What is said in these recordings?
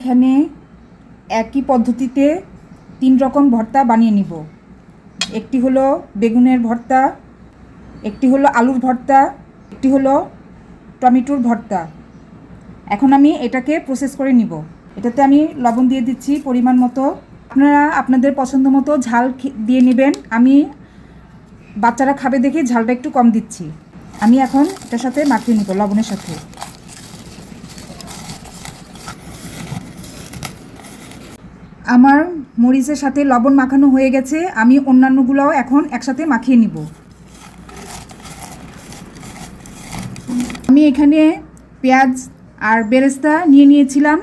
এখানে একই পদ্ধতিতে তিন রকম ভর্তা বানিয়ে নিব। একটি হলো বেগুনের ভর্তা, একটি হলো আলুর ভর্তা, একটি হলো টমেটোর ভর্তা। এখন আমি এটাকে প্রসেস করে নিব। এটাতে আমি লবণ দিয়ে দিচ্ছি পরিমাণ মতো। আপনারা আপনাদের পছন্দ মতো ঝাল দিয়ে নেবেন। আমি বাচ্চারা খাবে দেখে ঝালটা একটু কম দিচ্ছি। আমি এখন এটার সাথে মাখিয়ে নিব লবণের সাথে। আমার মরিচের সাথে লবণ মাখানো হয়ে গেছে, আমি অন্যান্যগুলোও এখন একসাথে মাখিয়ে নিব। আমি এখানে পেঁয়াজ আর বেরেস্তা নিয়ে নিয়েছিলাম।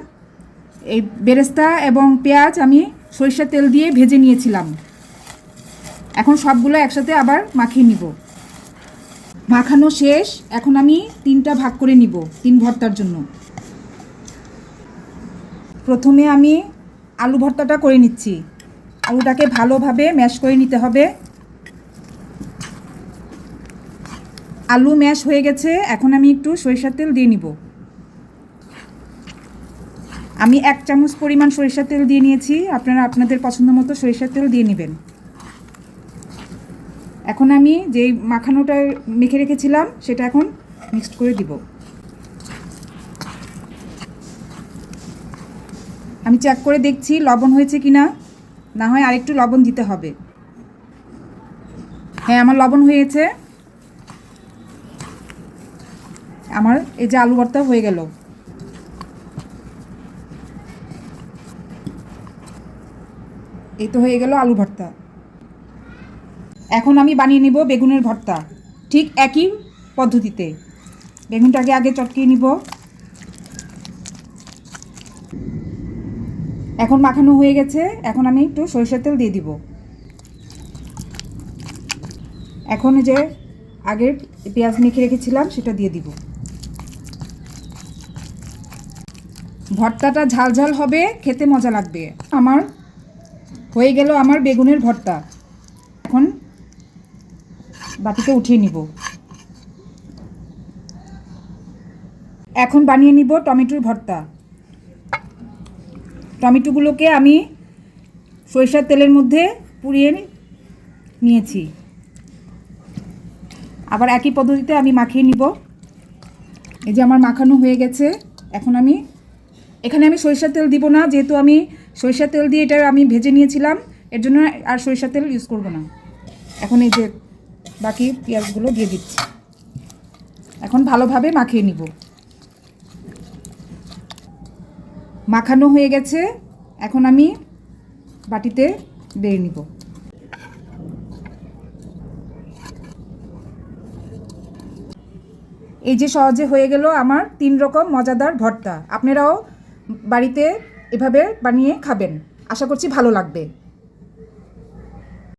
এই বেরেস্তা এবং পেঁয়াজ আমি সরিষার তেল দিয়ে ভেজে নিয়েছিলাম। এখন সবগুলো একসাথে আবার মাখিয়ে নিব। মাখানো শেষ, এখন আমি তিনটা ভাগ করে নিব, তিন ভর্তার জন্য। প্রথমে আমি আলু ভর্তাটা করে নিচ্ছি। আলুটাকে ভালোভাবে ম্যাশ করে নিতে হবে। আলু ম্যাশ হয়ে গেছে, এখন আমি একটু সরিষার তেল দিয়ে নিব। আমি এক চামচ পরিমাণ সরিষার তেল দিয়ে নিয়েছি, আপনারা আপনাদের পছন্দ মতো সরিষার তেল দিয়ে নেবেন। এখন আমি যেই মাখানোটা মেখে রেখেছিলাম, সেটা এখন মিক্সড করে দিব। আমি চেক করে দেখছি, লবণ হয়েছে কি না না হয় আরেকটু লবণ দিতে হবে। হ্যাঁ আমার লবণ হয়েছে। আমার এই যে আলু ভর্তা হয়ে গেল। এই তো হয়ে গেল আলু ভর্তা। এখন আমি বানিয়ে নিব বেগুনের ভর্তা। ঠিক একই পদ্ধতিতে। বেগুনটাকে আগে চটকিয়ে নিব। এখন মাখানো হয়ে গেছে। এখন আমি একটু সরিষার তেল দিয়ে দিব। এখন যে আগের পেঁয়াজ মেখে রেখেছিলাম, সেটা দিয়ে দিব। ভর্তাটা ঝাল ঝাল হবে, খেতে মজা লাগবে। আমার, হয়ে গেল আমার বেগুনের ভর্তা। এখন বাটিতে উঠিয়ে নিব। এখন বানিয়ে নিব টমেটোর ভর্তা। টমেটোগুলোকে আমি সরিষার তেলের মধ্যে পুড়িয়ে নিয়েছি। আবার একই পদ্ধতিতে আমি মাখিয়ে নিব। এই যে আমার মাখানো হয়ে গেছে। এখন আমি এখানে আমি সরিষার তেল দিব না, যেহেতু আমি সরিষার তেল দিয়ে এটা আমি ভেজে নিয়েছিলাম, এর জন্য আর সরিষার তেল ইউজ করব না। এখন এই যে বাকি পেঁয়াজগুলো দিয়ে দিচ্ছি। এখন ভালোভাবে মাখিয়ে নিব। মাখানো হয়ে গেছে। এখন আমি বাটিতে বেড়ে নিব। এই যে সহজে হয়ে গেল আমার তিন রকম মজাদার ভর্তা। আপনারাও বাড়িতে এভাবে বানিয়ে খাবেন। আশা করছি ভালো লাগবে।